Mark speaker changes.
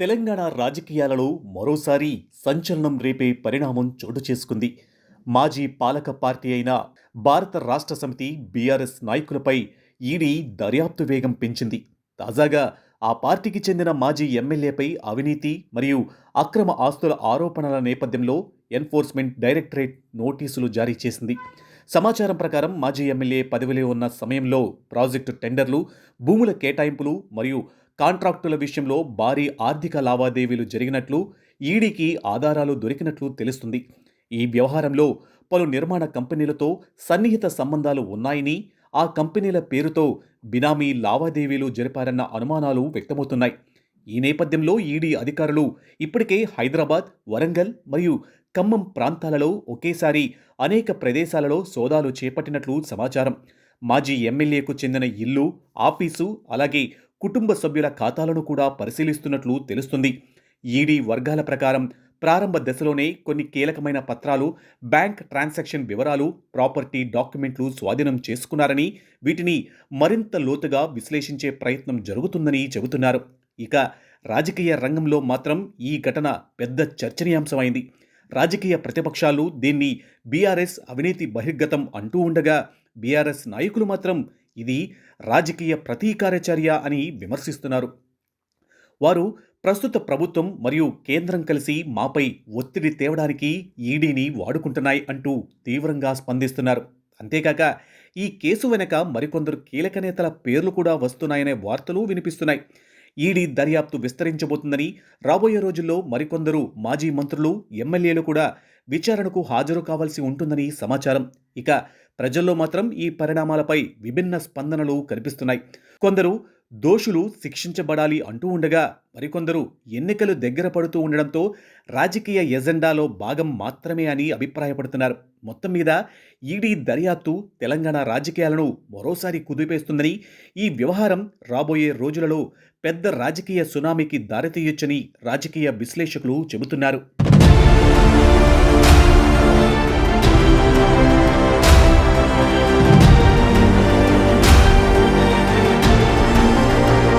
Speaker 1: తెలంగాణ రాజకీయాలలో మరోసారి సంచలనం రేపే పరిణామం చోటు చేసుకుంది. మాజీ పాలక పార్టీ అయిన భారత రాష్ట్ర సమితి బీఆర్ఎస్ నాయకులపై ఈడీ దర్యాప్తు వేగం పెంచింది. తాజాగా ఆ పార్టీకి చెందిన మాజీ ఎమ్మెల్యేపై అవినీతి మరియు అక్రమ ఆస్తుల ఆరోపణల నేపథ్యంలో ఎన్ఫోర్స్మెంట్ డైరెక్టరేట్ నోటీసులు జారీ చేసింది. సమాచారం ప్రకారం మాజీ ఎమ్మెల్యే పదవిలో ఉన్న సమయంలో ప్రాజెక్టు టెండర్లు భూముల కేటాయింపులు మరియు కాంట్రాక్టుల విషయంలో భారీ ఆర్థిక లావాదేవీలు జరిగినట్లు ఈడీకి ఆధారాలు దొరికినట్లు తెలుస్తుంది. ఈ వ్యవహారంలో పలు నిర్మాణ కంపెనీలతో సన్నిహిత సంబంధాలు ఉన్నాయని ఆ కంపెనీల పేరుతో బినామీ లావాదేవీలు జరిపారన్న అనుమానాలు వ్యక్తమవుతున్నాయి. ఈ నేపథ్యంలో ఈడీ అధికారులు ఇప్పటికే హైదరాబాద్ వరంగల్ మరియు ఖమ్మం ప్రాంతాలలో ఒకేసారి అనేక ప్రదేశాలలో సోదాలు చేపట్టినట్లు సమాచారం. మాజీ ఎమ్మెల్యేకు చెందిన ఇల్లు ఆఫీసు అలాగే కుటుంబ సభ్యుల ఖాతాలను కూడా పరిశీలిస్తున్నట్లు తెలుస్తుంది. ఈడీ వర్గాల ప్రకారం ప్రారంభ దశలోనే కొన్ని కీలకమైన పత్రాలు బ్యాంక్ ట్రాన్సాక్షన్ వివరాలు ప్రాపర్టీ డాక్యుమెంట్లు స్వాధీనం చేసుకున్నారని వీటిని మరింత లోతుగా విశ్లేషించే ప్రయత్నం జరుగుతుందని చెబుతున్నారు. ఇక రాజకీయ రంగంలో మాత్రం ఈ ఘటన పెద్ద చర్చనీయాంశమైంది. రాజకీయ ప్రతిపక్షాలు దీన్ని బీఆర్ఎస్ అవినీతి బహిర్గతం అంటూ ఉండగా బీఆర్ఎస్ నాయకులు మాత్రం ఇది రాజకీయ ప్రతీకారచర్య అని విమర్శిస్తున్నారు. వారు ప్రస్తుత ప్రభుత్వం మరియు కేంద్రం కలిసి మాపై ఒత్తిడి తేవడానికి ఈడీని వాడుకుంటున్నాయి అంటూ తీవ్రంగా స్పందిస్తున్నారు. అంతేకాక ఈ కేసు వెనక మరికొందరు కీలక నేతల పేర్లు కూడా వస్తున్నాయనే వార్తలు వినిపిస్తున్నాయి. ఈడీ దర్యాప్తు విస్తరించబోతుందని రాబోయే రోజుల్లో మరికొందరు మాజీ మంత్రులు ఎమ్మెల్యేలు కూడా విచారణకు హాజరు కావాల్సి ఉంటుందని సమాచారం. ఇక ప్రజల్లో మాత్రం ఈ పరిణామాలపై విభిన్న స్పందనలు కనిపిస్తున్నాయి. కొందరు దోషులు శిక్షించబడాలి అంటూ ఉండగా మరికొందరు ఎన్నికలు దగ్గర పడుతూ ఉండడంతో రాజకీయ ఎజెండాలో భాగం మాత్రమే అని అభిప్రాయపడుతున్నారు. మొత్తం మీద ఈడీ దర్యాప్తు తెలంగాణ రాజకీయాలను మరోసారి కుదిపేస్తుందని ఈ వ్యవహారం రాబోయే రోజులలో పెద్ద రాజకీయ సునామీకి దారితీయొచ్చని రాజకీయ విశ్లేషకులు చెబుతున్నారు.